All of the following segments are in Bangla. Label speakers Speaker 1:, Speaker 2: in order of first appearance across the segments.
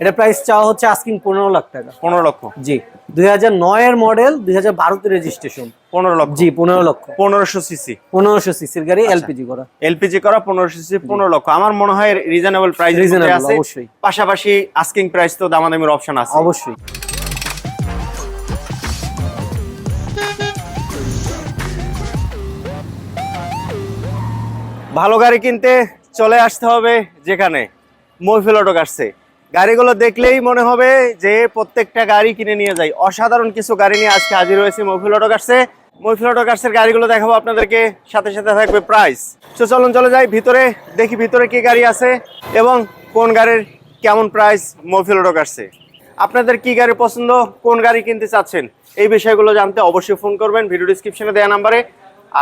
Speaker 1: এটা প্রাইস চাওয়া হচ্ছে আস্কিং পনেরো লাখ টাকা।
Speaker 2: পনেরো লক্ষ।
Speaker 1: জি। দুই হাজার নয়ের মডেল দুই হাজার বারোতে রেজিস্ট্রেশন
Speaker 2: পনেরো লক্ষ।
Speaker 1: জি পনেরো লক্ষ।
Speaker 2: পনেরোশো সিসি
Speaker 1: পনেরোশো সিসির গাড়ি
Speaker 2: আচ্ছা।
Speaker 1: এলপিজি করা।
Speaker 2: এলপিজি করা পনেরোশো সিসি পনেরো লক্ষ। আমার মনে হয় রিজনেবল প্রাইস আছে।
Speaker 1: অবশ্যই।
Speaker 2: পাশাপাশি আস্কিং প্রাইস তো দামাদামির অপশন আছে।
Speaker 1: অবশ্যই।
Speaker 2: ভালো গাড়ি কিনতে চলে আসতে হবে যেখানে। মহফিল অটো কাটছে গাড়িগুলো দেখলেই মনে হবে যে প্রত্যেকটা গাড়ি কিনে নিয়ে যাই। অসাধারণ কিছু গাড়ি নিয়ে আজকে হাজির হয়েছে মহফিল অটো কাটছে মহফিল অটো কাটসের গাড়িগুলো দেখাবো আপনাদেরকে, সাথে সাথে থাকবে প্রাইস তো চলুন, চলে যাই ভিতরে, দেখি ভিতরে কি গাড়ি আছে এবং কোন গাড়ির কেমন প্রাইস মহফিল অটো কাটছে আপনাদের কি গাড়ি পছন্দ, কোন গাড়ি কিনতে চাচ্ছেন, এই বিষয়গুলো জানতে অবশ্যই ফোন করবেন ভিডিও ডিসক্রিপশনে দেওয়া নাম্বারে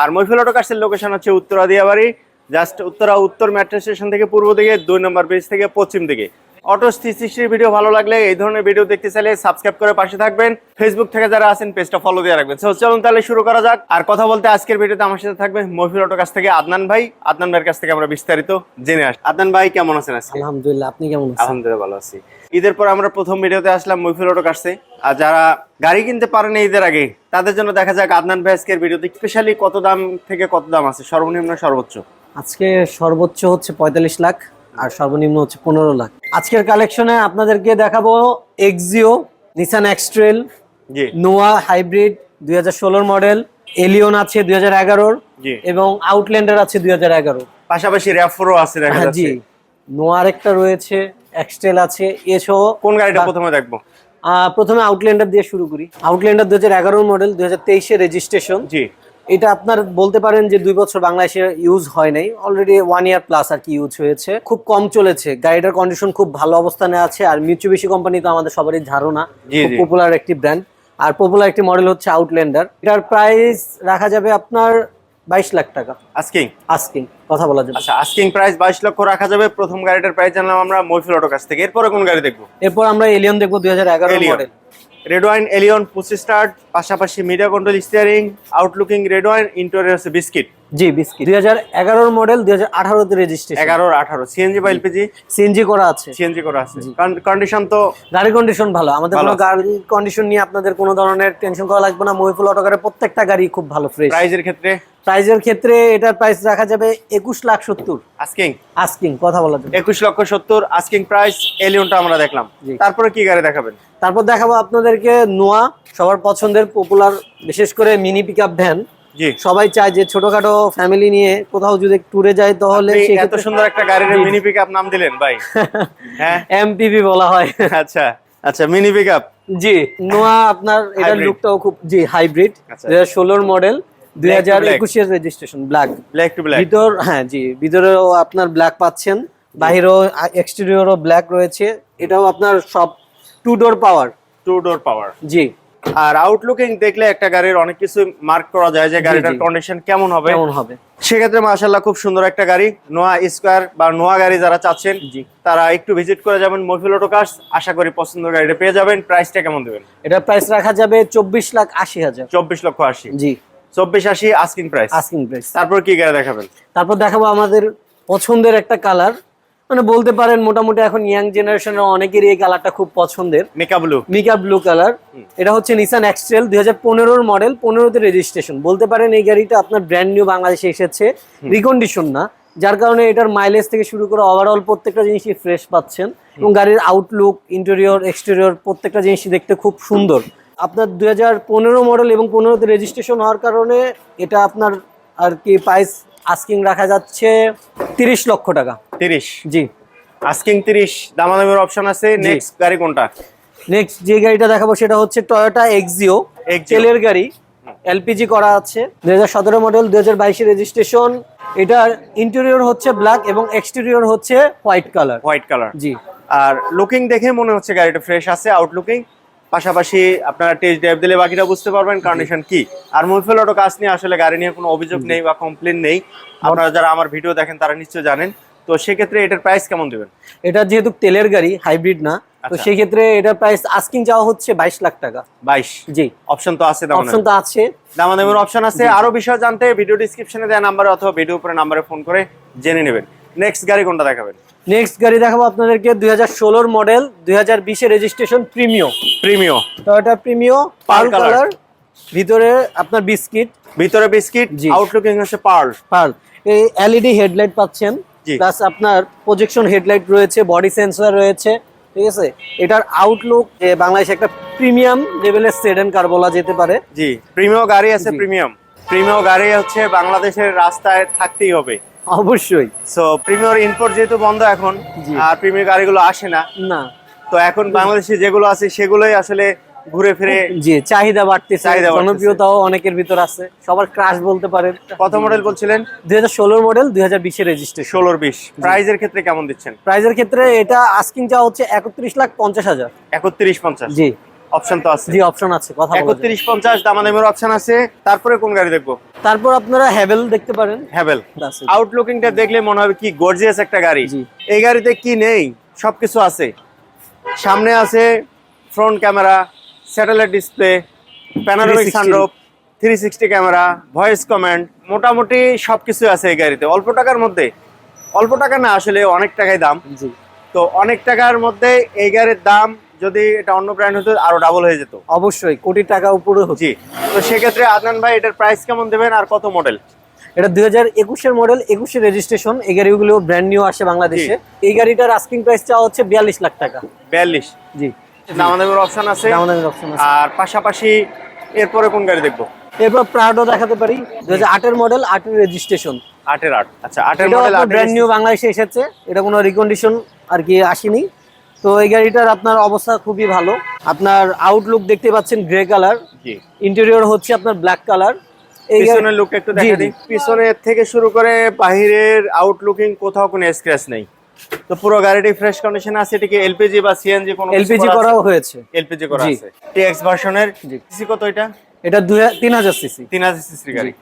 Speaker 2: আর মহিফিল অটো কার্সের লোকেশন হচ্ছে উত্তরা দিয়াবাড়ি জাস্ট উত্তরা উত্তর মেট্রো স্টেশন থেকে পূর্ব দিকে, দুই নম্বর ব্রিজ থেকে পশ্চিম দিকে। অটো সৃষ্টির ভিডিও ভালো লাগলে এই ধরনের ভিডিও দেখতে চাইলে সাবস্ক্রাইব করে পাশে থাকবেন। ফেসবুক থেকে যারা আছেন পেজটা ফলো দিয়ে রাখবেন। So, চলুন তাহলে শুরু করা যাক। আর কথা বলতে আজকের ভিডিওতে আমার সাথে থাকবে মহিফিল অটো কাছ থেকে আদনান ভাই। আদনান ভাইয়ের কাছ থেকে আমরা বিস্তারিত জেনে আসি। আদনান ভাই কেমন আছেন আজকে?
Speaker 1: আলহামদুলিল্লাহ আপনি কেমন আছেন?
Speaker 2: আলহামদুলিল্লাহ ভালো আছি। ঈদের পর আমরা প্রথম ভিডিওতে আসলাম মহিফিল অটো কাছে। আর যারা গাড়ি কিনতে পারেন ঈদের আগে তাদের জন্য দেখা যাক আদনান ভাই আজকের ভিডিওতে স্পেশালি কত দাম থেকে কত দাম আছে? সর্বনিম্ন সর্বোচ্চ।
Speaker 1: আজকে সর্বোচ্চ হচ্ছে পঁয়তাল্লিশ লাখ। আর সর্বনিম্ন হচ্ছে পনেরো লাখ। আজকের কালেকশনে আপনাদেরকে দেখাবো Axio Nissan X Trail Noah hybrid দুই হাজার মডেল এলিয়ন আছে দুই হাজার এগারোর এবং আউটল্যান্ডার আছে দুই হাজার এগারো
Speaker 2: পাশাপাশি র্যাফোরও আছে
Speaker 1: হ্যাঁ জি। নোয়ার একটা রয়েছে এক্সটেল আছে। এসহ
Speaker 2: কোন গাড়িটা প্রথমে দেখব?
Speaker 1: প্রথমে আউটল্যান্ডার দিয়ে শুরু করি। আউটল্যান্ডার দু হাজার এগারোর মডেল দুই হাজার তেইশে রেজিস্ট্রেশন
Speaker 2: জি।
Speaker 1: এটা আপনার বলতে পারেন যে দুই বছর বাংলাদেশে ইউজ হয় নাই। অলরেডি ওয়ান ইয়ার প্লাস আর কি ইউজ হয়েছে। খুব কম চলেছে। গাড়িটার কন্ডিশন খুব ভালো অবস্থানে আছে। আর মিচুবিশি কোম্পানি তো আমাদের সবারই ধারণা। খুব পপুলার একটি ব্র্যান্ড আর পপুলার একটি মডেল হচ্ছে আউটল্যান্ডার এটার প্রাইস রাখা যাবে আপনার বাইশ লাখ টাকা।
Speaker 2: আস্কিং
Speaker 1: আস্কিং কথা বলা যাবে।
Speaker 2: আচ্ছা আস্কিং প্রাইস বাইশ লক্ষ রাখা যাবে। প্রথম গাড়িটার প্রাইস জানলাম আমরা মহিফিল অটো কাছ থেকে। এরপরে কোন গাড়ি দেখব?
Speaker 1: এরপর আমরা এলিয়ন দেখব দুই হাজার এগারো। Model
Speaker 2: red wine Allion push start পাশাপাশি media control steering outlooking red wine biscuit
Speaker 1: জি বিস্কিট। দুই হাজার এগারোর মডেল দুই হাজার আঠারোতে রেজিস্ট্রেশন
Speaker 2: এগারো আঠারো। সিএনজি বা এলপিজি
Speaker 1: সিএনজি করা আছে।
Speaker 2: সিএনজি করা আছে। কন্ডিশন তো
Speaker 1: গাড়ির কন্ডিশন ভালো। আমাদের কোনো। গাড়ির কন্ডিশন নিয়ে আপনাদের কোনো ধরনের টেনশন করা লাগবে না। মহিফুল অটোকারের প্রত্যেকটা গাড়ি খুব ভালো ফ্রেশ
Speaker 2: প্রাইজের ক্ষেত্রে?
Speaker 1: প্রাইজের ক্ষেত্রে এটার প্রাইস রাখা যাবে একুশ লাখ সত্তর।
Speaker 2: আস্কিং
Speaker 1: আস্কিং কথা বলা যাবে
Speaker 2: একুশ লক্ষ সত্তর আস্কিং প্রাইস এলিয়নটা আমরা দেখলাম। তারপরে কি গাড়ি দেখাবেন?
Speaker 1: তারপর দেখাবো আপনাদেরকে নোয়া সবার পছন্দের পপুলার বিশেষ করে মিনি পিক আপ ভ্যান সবাই চায় যে ছোটখাটো ফ্যামিলি নিয়ে কোথাও যদি ট্যুরে যায় তাহলে
Speaker 2: এত সুন্দর একটা গাড়ির মিনি পিক নাম দিলেন ভাই। হ্যাঁ?
Speaker 1: এমপিভি বলা হয়।
Speaker 2: আচ্ছা আচ্ছা মিনি পিক
Speaker 1: জি নোয়া আপনার এটার লুকটাও খুব জি হাইব্রিড
Speaker 2: আচ্ছা।
Speaker 1: দুই হাজার ষোলোর মডেল দুই
Speaker 2: Black to
Speaker 1: হাজার
Speaker 2: black।
Speaker 1: একুশের registration black
Speaker 2: black to black
Speaker 1: ভিতর হ্যাঁ জি ভিতরেও আপনার ব্ল্যাক পাচ্ছেন বাহিরেও এক্সটেরিয়রও ব্ল্যাক রয়েছে। এটাও আপনার সব two door power
Speaker 2: two door power
Speaker 1: জি।
Speaker 2: আর আউটলুকিং দেখলে একটা গাড়ির অনেক কিছু মার্ক করা যায় যে গাড়িটার কন্ডিশন কেমন হবে।
Speaker 1: কেমন হবে।
Speaker 2: সেক্ষেত্রে মাশাল্লাহ খুব সুন্দর একটা গাড়ি নোয়া স্কোয়ার বা নোয়া গাড়ি যারা চাচ্ছেন তারা একটু ভিজিট করে যাবেন মফিল অটো কার্স আশা করি পছন্দের গাড়িটা পেয়ে যাবেন। প্রাইসটা কেমন দেবেন?
Speaker 1: এটা প্রাইস রাখা যাবে চব্বিশ লাখ আশি হাজার।
Speaker 2: চব্বিশ লক্ষ আশি।
Speaker 1: জি।
Speaker 2: চব্বিশ আশি আস্কিং প্রাইস
Speaker 1: আস্কিং প্রাইস
Speaker 2: তারপর কি গাড়ি দেখাবেন?
Speaker 1: তারপর দেখাবো আমাদের পছন্দের একটা কালার মানে বলতে পারেন মোটামুটি এখন ইয়াং জেনারেশনের অনেকেরই এই কালারটা খুব পছন্দের।
Speaker 2: Makeup blue
Speaker 1: mica blue colour এটা হচ্ছে নিসান এক্সট্রেল দুই হাজার পনেরোর মডেল পনেরোতে রেজিস্ট্রেশন বলতে পারেন এই গাড়িটা আপনার ব্র্যান্ড নিউ বাংলাদেশে এসেছে। রিকন্ডিশন না। যার কারণে এটার মাইলেজ থেকে শুরু করে ওভারঅল প্রত্যেকটা জিনিসই ফ্রেশ পাচ্ছেন। এবং গাড়ির আউটলুক ইন্টেরিয়র এক্সটেরিয়র প্রত্যেকটা জিনিসই দেখতে খুব সুন্দর। আপনার দুই হাজার পনেরো মডেল এবং পনেরোতে রেজিস্ট্রেশন হওয়ার কারণে এটা আপনার আর কি প্রাইস আস্কিং রাখা যাচ্ছে তিরিশ লক্ষ টাকা।
Speaker 2: তিরিশ?
Speaker 1: জি।
Speaker 2: আস্কিং তিরিশ দামাদামের অপশন আছে। নেক্সট গাড়ি কোনটা?
Speaker 1: নেক্সট যে গাড়িটা দেখাবো সেটা হচ্ছে টয়োটা এক্সিও। তেলের গাড়ি। এলপিজি করা আছে দুই হাজার সতেরো মডেল দুই হাজার রেজিস্ট্রেশন এটার ইন্টেরিয়র হচ্ছে ব্ল্যাক এবং এক্সটেরিয়র হচ্ছে হোয়াইট কালার
Speaker 2: হোয়াইট কালার
Speaker 1: জি।
Speaker 2: আর লুকিং দেখে মনে হচ্ছে গাড়িটা ফ্রেশ আছে আউটলুকিং পাশাপাশি আপনারা টেস্ট ড্রাইভ দিলে বাকিটা বুঝতে পারবেন কন্ডিশন কি। আর মুফিল অটো কাজ নিয়ে আসলে গাড়ি নিয়ে কোনো অভিযোগ নেই বা কমপ্লেন নেই। আপনারা যারা আমার ভিডিও দেখেন তারা নিশ্চয় জানেন। তো সেক্ষেত্রে এটার প্রাইস কেমন দেবেন?
Speaker 1: এটা যেহেতু তেলের গাড়ি হাইব্রিড না তো
Speaker 2: আচ্ছা।
Speaker 1: সেই ক্ষেত্রে এটার প্রাইস আস্কিং চাওয়া হচ্ছে বাইশ লাখ টাকা।
Speaker 2: বাইশ?
Speaker 1: জি।
Speaker 2: অপশন তো আছে
Speaker 1: অপশন তো আছে।
Speaker 2: দামাদামের অপশন আছে। আরও বিষয় জানতে ভিডিও ডিসক্রিপশনে দেওয়া নাম্বারে অথবা ভিডিও উপরে নাম্বারে ফোন করে জেনে নেবেন। নেক্সট গাড়ি কোনটা দেখাবেন?
Speaker 1: নেক্সট গাড়ি দেখাবো আপনাদেরকে দুই হাজার ষোলোর মডেল দুই হাজার বিশে registration Premio
Speaker 2: Premio
Speaker 1: Toyota Premio pearl colour ভিতরে আপনার বিস্কিট
Speaker 2: ভিতরে বিস্কিট
Speaker 1: জি।
Speaker 2: আউটলুকিং হচ্ছে পার্ল
Speaker 1: পার্ল এই এলইডি হেডলাইট পাচ্ছেন। প্লাস আপনার প্রজেকশন হেডলাইট রয়েছে বডি সেন্সর রয়েছে ঠিক আছে? এটার আউটলুক যে বাংলাদেশে একটা প্রিমিয়াম লেভেলের সেডেন কার বলা যেতে পারে।
Speaker 2: জি প্রিমিও গাড়ি আছে। প্রিমিয়াম প্রিমিও গাড়ি হচ্ছে বাংলাদেশের রাস্তায় থাকতেই হবে।
Speaker 1: অবশ্যই।
Speaker 2: সো প্রিমিয়র ইম্পোর্ট যেহেতু বন্ধ এখন আর প্রিমিয়ার গাড়িগুলো আসে না
Speaker 1: না।
Speaker 2: তো এখন বাংলাদেশে যেগুলো আছে সেগুলোই আসলে ঘুরে ফিরে
Speaker 1: জি চাহিদা বাড়তেছে
Speaker 2: চাহিদা।
Speaker 1: জনপ্রিয়তাও অনেকের ভিতর আছে। সবার ক্রাশ বলতে পারেন।
Speaker 2: কত মডেল বলছিলেন?
Speaker 1: দুই হাজার ষোলোর মডেল দুই হাজার বিশে রেজিস্ট্রেশন
Speaker 2: ষোলোর বিশ। প্রাইজের ক্ষেত্রে কেমন দিচ্ছেন?
Speaker 1: প্রাইজের ক্ষেত্রে এটা আস্কিং চা হচ্ছে একত্রিশ লাখ পঞ্চাশ হাজার।
Speaker 2: একত্রিশ পঞ্চাশ।
Speaker 1: জি।
Speaker 2: অপশন তো আছে।
Speaker 1: জি অপশন আছে কথা বলা যায়।
Speaker 2: একত্রিশ পঞ্চাশ দামাদামের অপশন আছে। তারপরে কোন গাড়ি দেখব?
Speaker 1: তারপর আপনারা হ্যাভেল দেখতে পারেন।
Speaker 2: হ্যাভেল। আউটলুকিংটা দেখলে মনে হবে কি গর্জিয়াস একটা গাড়ি। এই গাড়িতে কি নেই? সবকিছু আছে। সামনে আছে front camera satellite display panoramic
Speaker 1: 360
Speaker 2: sunroof three sixty camera voice comment মোটামুটি সবকিছু আছে এই গাড়িতে। অল্প টাকার মধ্যে। অল্প টাকা না আসলে অনেক টাকাই দাম।
Speaker 1: জি।
Speaker 2: তো অনেক টাকার মধ্যে এই গাড়ির দাম যদি এটা অন্য ব্র্যান্ড হতো আরও ডাবল হয়ে যেত।
Speaker 1: অবশ্যই কোটি টাকা উপরে হচ্ছে
Speaker 2: জি তো সেক্ষেত্রে আদনান ভাই এটার প্রাইস কেমন দেবেন আর কত মডেল
Speaker 1: এটা দুই হাজার একুশের মডেল একুশের রেজিস্ট্রেশন এই গাড়িগুলো ব্র্যান্ড নিউ আসে বাংলাদেশে। এই গাড়িটার আস্কিং প্রাইস চাওয়া হচ্ছে বিয়াল্লিশ লাখ টাকা।
Speaker 2: বিয়াল্লিশ?
Speaker 1: জি।
Speaker 2: দামাদামের অপশন আছে।
Speaker 1: আমাদের অপশন আছে।
Speaker 2: আর পাশাপাশি এরপরে কোন গাড়ি দেখব?
Speaker 1: এরপর প্রাডো দেখাতে পারি। দুই হাজার আটের মডেল আটের রেজিস্ট্রেশন
Speaker 2: আটের আট। আচ্ছা আটের মডেল
Speaker 1: ব্র্যান্ড নিউ বাংলাদেশে এসেছে। এটা কোনো রিকন্ডিশন আর কি আসেনি। তো এই গাড়িটার আপনার অবস্থা খুবই ভালো। আপনার আউটলুক দেখতে পাচ্ছেন গ্রে কালার
Speaker 2: জি।
Speaker 1: ইন্টেরিয়র হচ্ছে আপনার ব্ল্যাক কালার
Speaker 2: পিছনের একটু দেখা
Speaker 1: জি,
Speaker 2: দিই। পিছনের থেকে শুরু করে বাহিরের আউটলুকিং কোথাও কোনো স্ক্র্যাচ নেই। তো পুরো গাড়িটি ফ্রেশ কন্ডিশন আছে এটাকে এলপিজি বা সিএনজি কোনো
Speaker 1: এলপিজি করাও হয়েছে।
Speaker 2: এলপিজি করা
Speaker 1: জি।
Speaker 2: আছে। টিএক্স ভার্সনের
Speaker 1: জি।
Speaker 2: সিসি কত এটা?
Speaker 1: এটা দুই তিন হাজার সিসি
Speaker 2: তিন হাজার সিসি গাড়ি।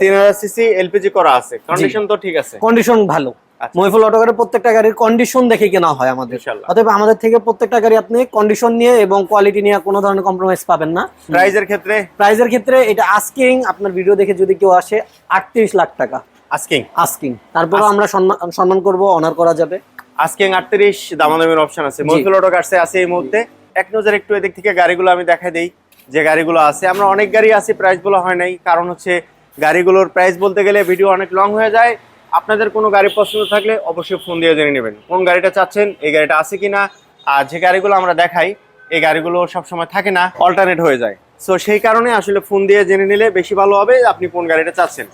Speaker 2: তিন হাজার সিসি এলপিজি করা আছে। কন্ডিশন তো ঠিক আছে।
Speaker 1: কন্ডিশন ভালো। মহিফুল অটোকারের প্রত্যেকটা গাড়ির কন্ডিশন দেখে কেনা হয় আমাদের। অতএব আমাদের থেকে প্রত্যেকটা গাড়ি আপনি কন্ডিশন নিয়ে এবং কোয়ালিটি নিয়ে কোনো ধরনের কম্প্রোমাইজ পাবেন না।
Speaker 2: প্রাইজের ক্ষেত্রে?
Speaker 1: প্রাইজের ক্ষেত্রে এটা আস্কিং আপনার ভিডিও দেখে যদি কেউ আসে আটত্রিশ লাখ টাকা।
Speaker 2: আস্কিং
Speaker 1: আস্কিং তারপরও আমরা সম্মান সম্মান করব অনার করা যাবে।
Speaker 2: আজকে আটত্রিশ দামাদামের অপশন আছে। মহিফুল অটো কার্সে আছে এই মুহূর্তে? এক নজর একটু এদিক থেকে গাড়িগুলো আমি দেখাই দেই যে গাড়িগুলো আছে। আমরা অনেক গাড়ি আছে প্রাইস বলা হয় নাই। কারণ হচ্ছে গাড়িগুলোর প্রাইস বলতে গেলে ভিডিও অনেক লং হয়ে যায়। আপনাদের কোনো গাড়ি পছন্দ থাকলে অবশ্যই ফোন দিয়ে জেনে নেবেন। কোন গাড়িটা চাচ্ছেন এই গাড়িটা আছে কিনা আর যে গাড়িগুলো আমরা দেখাই এই গাড়িগুলো সবসময় থাকে না অল্টারনেট হয়ে যায়। সো সেই কারণে আসলে ফোন দিয়ে জেনে নিলে বেশি ভালো হবে আপনি কোন গাড়িটা চাচ্ছেন।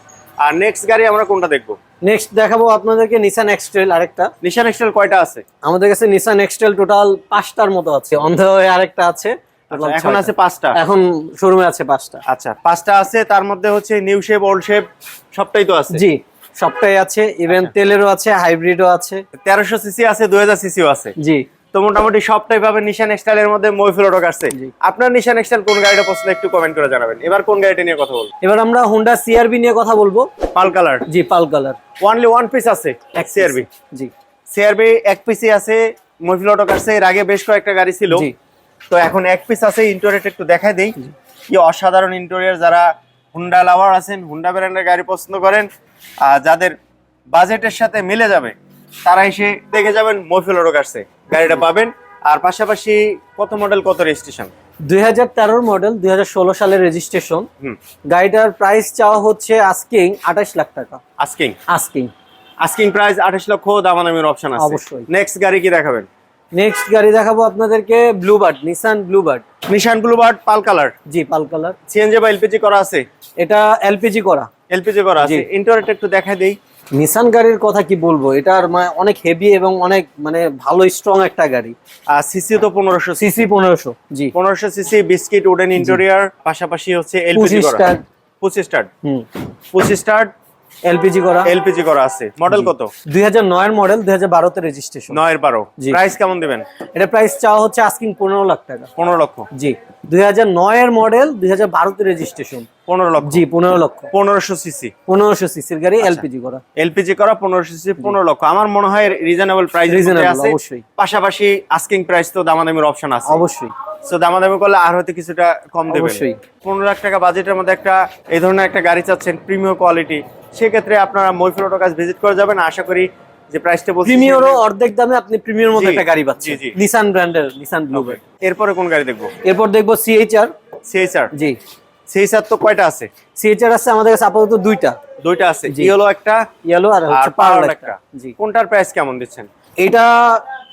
Speaker 2: আর নেক্সট গাড়ি আমরা কোনটা দেখব?
Speaker 1: নেক্সট দেখাবো আপনাদেরকে নিসান এক্সট্রেল আরেকটা।
Speaker 2: নিশান এক্সটেল কয়টা আছে?
Speaker 1: আমাদের কাছে নিসান এক্সট্রেল টোটাল পাঁচটার মতো আছে। অন্ধ হয়ে আরেকটা আছে।
Speaker 2: আচ্ছা, এখন আছে পাঁচটা?
Speaker 1: এখন শোরুমে আছে পাঁচটা।
Speaker 2: আচ্ছা পাঁচটা আছে তার মধ্যে হচ্ছে নিউ শেপ ওল্ড শেপ সবটাই তো আছে?
Speaker 1: জি। সবটাই আছে ইভেন
Speaker 2: আচ্ছা।
Speaker 1: তেলেরও আছে হাইব্রিডও আছে।
Speaker 2: তেরোশো সিসি আছে দুই হাজার সিসিও আছে।
Speaker 1: জি।
Speaker 2: তো মোটামুটি সবটাই পাবেন নিশান এক্সটাইল এর মধ্যে মহিফুল অটো
Speaker 1: জি।
Speaker 2: আপনার নিশান এক্সটাইল কোন গাড়িটা পছন্দ একটু কমেন্ট করে জানাবেন। এবার কোন গাড়িটা নিয়ে কথা বলব?
Speaker 1: এবার আমরা হোন্ডা সিআরবি নিয়ে কথা বলব।
Speaker 2: Pearl colour.
Speaker 1: জি pearl colour.
Speaker 2: Only one piece আছে এক সিআরবি
Speaker 1: জি।
Speaker 2: সিআরবি এক পিসই আছে মহিফুল অটো কাটছে এর আগে বেশ কয়েকটা গাড়ি ছিল।
Speaker 1: জি।
Speaker 2: তো এখন এক পিস আছে ইন্টোরিয়ার একটু দেখাই দেই। কি অসাধারণ ইন্টোরিয়ার যারা হুন্ডা লাভার আছেন হুন্ডা ব্র্যান্ডের গাড়ি পছন্দ করেন যাদের বাজেটের সাথে মিলে যাবে তারা এসে দেখে যাবেন মফিল অটো কাটছে গাড়িটা পাবেন। আর পাশাপাশি কত মডেল কত রেজিস্ট্রেশন
Speaker 1: দুই হাজার মডেল দুই হাজার ষোলো সালের রেজিস্ট্রেশন গাড়িটার প্রাইস চাওয়া হচ্ছে আস্কিং আঠাশ লাখ টাকা।
Speaker 2: আস্কিং
Speaker 1: আস্কিং
Speaker 2: আস্কিং প্রাইস আঠাশ লক্ষ দামাদামির অপশন আছে।
Speaker 1: অবশ্যই।
Speaker 2: নেক্সট গাড়ি কি দেখাবেন?
Speaker 1: নেক্সট গাড়ি দেখাবো আপনাদেরকে Bluebird Nissan Bluebird
Speaker 2: Nissan Bluebird pearl colour.
Speaker 1: জি পাল কালার।
Speaker 2: সিএনজি বা এলপিজি করা আছে?
Speaker 1: এটা এলপিজি করা।
Speaker 2: এলপিজি করা আছে। ইন্টারনেট একটু দেখা দেই।
Speaker 1: নিসান গাড়ির কথা কি বলব? এটার মানে অনেক হেভি এবং অনেক মানে ভালো স্ট্রং একটা গাড়ি।
Speaker 2: আর সিসি তো পনেরোশো
Speaker 1: সিসি পনেরোশো জি।
Speaker 2: পনেরোশো সিসি বিস্কিট উডেন ইন্টেরিয়ার পাশাপাশি হচ্ছে এলপিজি করা
Speaker 1: স্টার্ট
Speaker 2: পঁচিশ স্টার্ট
Speaker 1: হুম।
Speaker 2: পঁচিশ স্টার্ট
Speaker 1: এলপিজি করা।
Speaker 2: এলপিজি করা আছে। মডেল কত?
Speaker 1: দুই হাজার নয়ের মডেল দুই হাজার বারোতে রেজিস্ট্রেশন
Speaker 2: নয়ের বারো।
Speaker 1: জি।
Speaker 2: প্রাইস কেমন দিবেন?
Speaker 1: এটা প্রাইস চাওয়া হচ্ছে আস্কিং পনেরো লাখ টাকা।
Speaker 2: পনেরো লক্ষ।
Speaker 1: জি। দুই হাজার নয়ের মডেল দুই হাজার বারোতে রেজিস্ট্রেশন
Speaker 2: পনেরো লক্ষ।
Speaker 1: জি পনেরো লক্ষ।
Speaker 2: পনেরোশো সিসি
Speaker 1: পনেরোশো সিসির গাড়ি
Speaker 2: আচ্ছা।
Speaker 1: এলপিজি করা।
Speaker 2: এলপিজি করা পনেরোশো সিসি পনেরো লক্ষ। আমার মনে হয় রিজনেবল প্রাইস আছে।
Speaker 1: অবশ্যই।
Speaker 2: পাশাপাশি আস্কিং প্রাইস তো দামাদামির অপশন আছে।
Speaker 1: অবশ্যই।
Speaker 2: সো দামাদামি করলে আর হয়তো কিছুটা কম দেবেন।
Speaker 1: অবশ্যই।
Speaker 2: পনেরো লাখ টাকা বাজেটের মধ্যে একটা এই ধরনের একটা গাড়ি চাচ্ছেন প্রিমিয়াম কোয়ালিটি সেক্ষেত্রে আপনারা মৈফুল অটো কাজ ভিজিট করে যাবেন। আশা করি যে প্রাইসটা বলছি
Speaker 1: প্রিমিয়ারও অর্ধেক দামে আপনি প্রিমিয়ার মধ্যে একটা গাড়ি পাচ্ছেন। নিসান ব্র্যান্ডের নিসান ব্লুবার্ড
Speaker 2: এরপরে কোন গাড়ি দেখব?
Speaker 1: এরপর দেখব সিএইচআর
Speaker 2: সিএইচআর
Speaker 1: জি।
Speaker 2: সিএইচআর তো কয়টা আছে?
Speaker 1: সিএইচআর আছে আমাদের কাছে আপাতত দুইটা।
Speaker 2: দুইটা আছে। ইয়েলো একটা
Speaker 1: ইয়েলো আর হচ্ছে
Speaker 2: পার্ল
Speaker 1: পার্ল
Speaker 2: একটা।
Speaker 1: জি।
Speaker 2: কোনটার প্রাইস কেমন দিচ্ছেন?
Speaker 1: এটা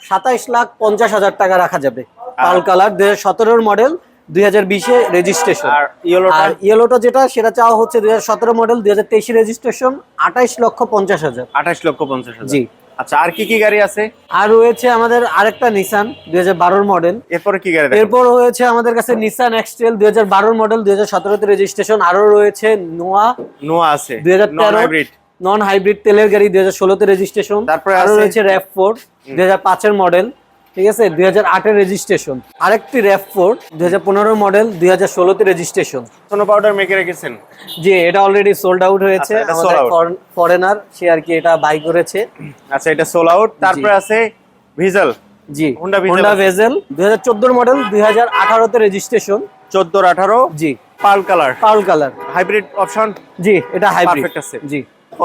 Speaker 1: সাতাইশ লাখ পঞ্চাশ হাজার টাকা রাখা যাবে। পাল কালার দুই হাজার সতেরোর মডেল দুই হাজার বিশে রেজিস্ট্রেশন
Speaker 2: আর ইয়েলোটা
Speaker 1: ইয়েলোটা যেটা সেটা চাওয়া হচ্ছে দুই হাজার সতেরো মডেল দুই হাজার তেইশে রেজিস্ট্রেশন আঠাইশ লক্ষ পঞ্চাশ হাজার।
Speaker 2: আঠাশ লক্ষ পঞ্চাশ
Speaker 1: জি।
Speaker 2: আচ্ছা আর কি কি গাড়ি আছে?
Speaker 1: আর রয়েছে আমাদের আরেকটা নিসান দুই হাজার বারোর মডেল
Speaker 2: এরপরে কি গাড়ি
Speaker 1: এরপর রয়েছে আমাদের কাছে নিসান এক্সটেল দুই হাজার বারোর মডেল দুই হাজার সতেরোতে রেজিস্ট্রেশন আরও রয়েছে নোয়া
Speaker 2: নোয়া আছে।
Speaker 1: দুই হাজার তেরো
Speaker 2: হাইব্রিড
Speaker 1: নন হাইব্রিড তেলের গাড়ি দুই হাজার ষোলোতে রেজিস্ট্রেশন
Speaker 2: তারপরে
Speaker 1: আরও
Speaker 2: আছে-
Speaker 1: রয়েছে র্যাপ ফোর দুই হাজার পাঁচের মডেল ঠিক আছে? দুই হাজার আটের রেজিস্ট্রেশন আরেকটি র্যাপ ফোর দুই হাজার পনেরো মডেল দুই হাজার ষোলোতে রেজিস্ট্রেশন
Speaker 2: সোনো পাউডার মেখে রেখেছেন?
Speaker 1: জি এটা অলরেডি সোল্ড আউট হয়েছে।
Speaker 2: আচ্ছা,
Speaker 1: আমাদের ফরেনার সে আর কি এটা বাই করেছে।
Speaker 2: আচ্ছা এটা সোল আউট তারপরে আছে ভিজেল
Speaker 1: জি হোন্ডা। ভেজেল দুই হাজার চোদ্দোর মডেল দুই হাজার আঠারোতে রেজিস্ট্রেশন
Speaker 2: চোদ্দোর আঠারো?
Speaker 1: জি।
Speaker 2: Pearl colour
Speaker 1: pearl colour
Speaker 2: hybrid option
Speaker 1: জি এটা হাইব্রিড
Speaker 2: আছে।
Speaker 1: জি।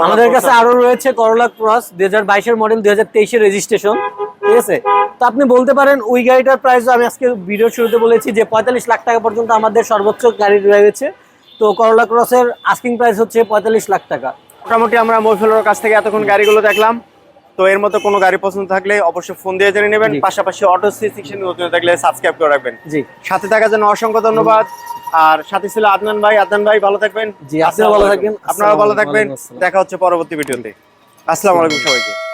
Speaker 1: আমাদের কাছে আরও রয়েছে করলা ক্রস দুই হাজার বাইশের মডেল দুই হাজার তেইশের রেজিস্ট্রেশন ঠিক আছে? তো আপনি বলতে পারেন ওই গাড়িটার প্রাইস আমি আজকে ভিডিও শুরুতে বলেছি যে পঁয়তাল্লিশ লাখ টাকা পর্যন্ত আমাদের সর্বোচ্চ গাড়ি রয়েছে। তো করলা ক্রসের আস্কিং প্রাইস হচ্ছে পঁয়তাল্লিশ লাখ টাকা।
Speaker 2: মোটামুটি আমরা মহিফুলের কাছ থেকে এতক্ষণ গাড়িগুলো দেখলাম। তো এর মতো কোনো গাড়ি পছন্দ থাকলে অবশ্যই ফোন দিয়ে জেনে নেবেন। পাশাপাশি অটো সি সেকশন নতুন থাকলে সাবস্ক্রাইব করে রাখবেন।
Speaker 1: জি।
Speaker 2: সাথে থাকার জন্য অসংখ্য ধন্যবাদ। আর সাথে ছিল আদনান ভাই। আদনান ভাই ভালো থাকবেন।
Speaker 1: জি, আপনিও ভালো থাকবেন।
Speaker 2: আপনারাও ভালো থাকবেন। দেখা হচ্ছে পরবর্তী ভিডিওতে আসসালামু আলাইকুম সবাইকে।